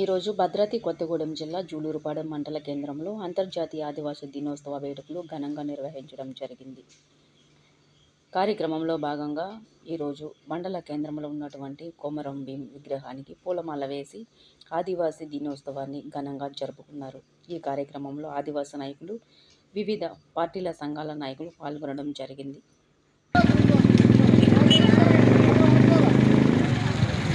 ఈరోజు భద్రాద్రి కొత్తగూడెం జిల్లా జూలూరుపాడెం మండల కేంద్రంలో అంతర్జాతీయ ఆదివాసీ దినోత్సవ వేడుకలు ఘనంగా నిర్వహించడం జరిగింది. కార్యక్రమంలో భాగంగా ఈరోజు మండల కేంద్రంలో ఉన్నటువంటి కొమరం భీం విగ్రహానికి పూలమాల వేసి ఆదివాసీ దినోత్సవాన్ని ఘనంగా జరుపుకున్నారు. ఈ కార్యక్రమంలో ఆదివాసీ నాయకులు వివిధ పార్టీల సంఘాల నాయకులు పాల్గొనడం జరిగింది.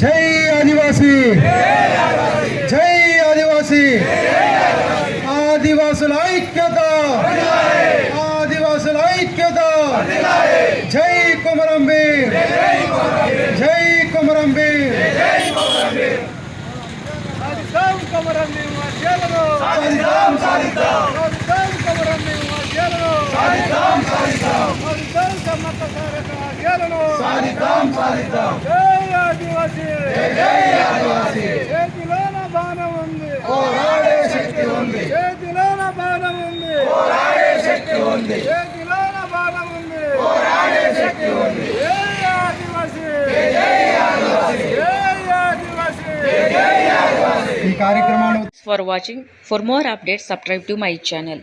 జై ఆదివాసీ! జై ఆదివాసీ! ఆదివాసుల ఐక్యత! ఆదివాసుల ఐక్యత! జై కొమరం భీం జై కొమరం భీం సాధిద్దాం కొమరం భీం వాద్యాలను సాధిద్దాం సాధిద్దాం సాధిద్దాం కొమరం భీం వాద్యాలను సాధిద్దాం సాధిద్దాం సాధిద్దాం సమ్మక్క సారక వాద్యాలను సాధిద్దాం సాధిద్దాం జై ఆదివాసీ. జై ఆదివాసీ. చేతిలోన బాణం ఉంది. పోరాడే శక్తి ఉంది. చేతిలోన బాణం ఉంది. పోరాడే శక్తి ఉంది. చేతిలోన బాణం ఉంది. పోరాడే శక్తి ఉంది. జై ఆదివాసీ. జై ఆదివాసీ. ఈ కార్యక్రమాలు for watching for more updates subscribe to my channel